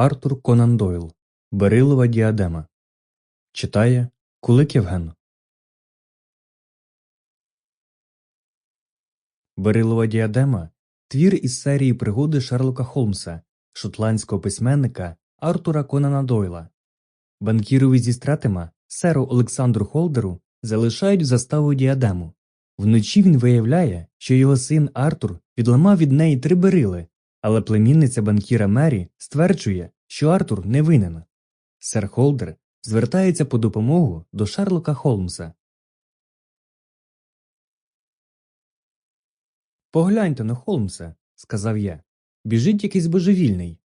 Артур Конан Дойл Берилова діадема Читає Кулик Євген Берилова діадема твір із серії пригоди Шерлока Холмса, шотландського письменника Артура Конана Дойла. Банкірові зі стратима серу Олександру Холдеру залишають заставу діадему. Вночі він виявляє, що його син Артур відламав від неї три берили, але племінниця банкіра Мері стверджує, що Артур не винен. Сер Холдер звертається по допомогу до Шерлока Холмса. Погляньте на Холмса, сказав я. Біжить якийсь божевільний.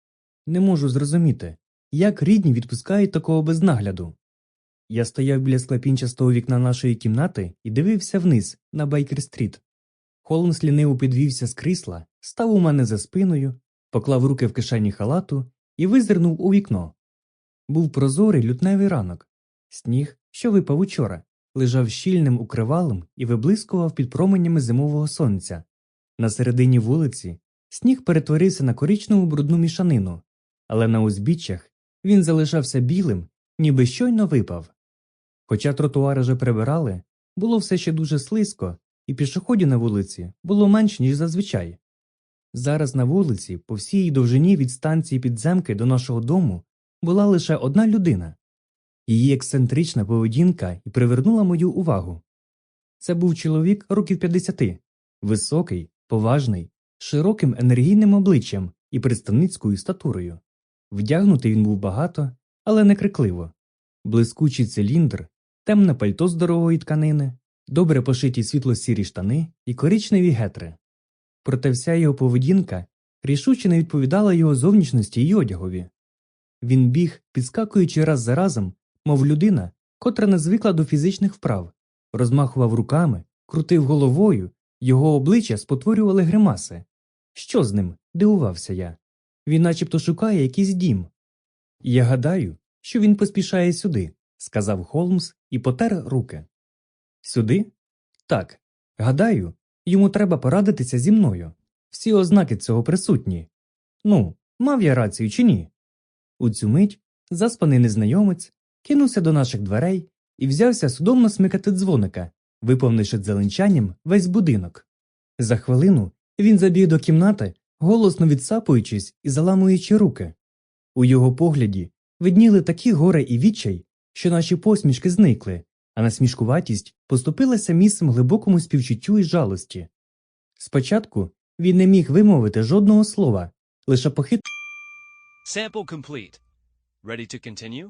Не можу зрозуміти, як рідні відпускають такого без нагляду. Я стояв біля склепінчастого вікна нашої кімнати і дивився вниз на Байкер-стріт. Холмс ліниво підвівся з крісла, став у мене за спиною, поклав руки в кишені халату і визирнув у вікно. Був прозорий лютневий ранок. Сніг, що випав учора, лежав щільним укривалом і виблискував під променями зимового сонця. На середині вулиці сніг перетворився на коричневу брудну мішанину, але на узбіччях він залишався білим, ніби щойно випав. Хоча тротуари вже прибирали, було все ще дуже слизько, і пішоходів на вулиці було менш, ніж зазвичай. Зараз на вулиці, по всій довжині від станції підземки до нашого дому, була лише одна людина. Її ексцентрична поведінка і привернула мою увагу. Це був чоловік років 50, високий, поважний, широким енергійним обличчям і представницькою статурою. Вдягнутий він був багато, але не крикливо. Блискучий циліндр, темне пальто з дорогої тканини, добре пошиті світло-сірі штани і коричневі гетри. Проте вся його поведінка рішуче не відповідала його зовнішності й одягові. Він біг, підскакуючи раз за разом, мов людина, котра не звикла до фізичних вправ, розмахував руками, крутив головою, його обличчя спотворювали гримаси. Що з ним? дивувався я. Він начебто шукає якийсь дім. Я гадаю, що він поспішає сюди, сказав Холмс і потер руки. Сюди? Так. Гадаю, йому треба порадитися зі мною. Всі ознаки цього присутні. Ну, мав я рацію чи ні? У цю мить заспаний незнайомець кинувся до наших дверей і взявся судомно смикати дзвоника, виповнивши дзеленчанням весь будинок. За хвилину він забіг до кімнати, голосно відсапуючись і заламуючи руки. У його погляді видніли такі горе і відчай, що наші посмішки зникли, а насмішкуватість поступилася місцем глибокому співчуттю і жалості. Спочатку він не міг вимовити жодного слова, лише похит Sample complete. Ready to continue?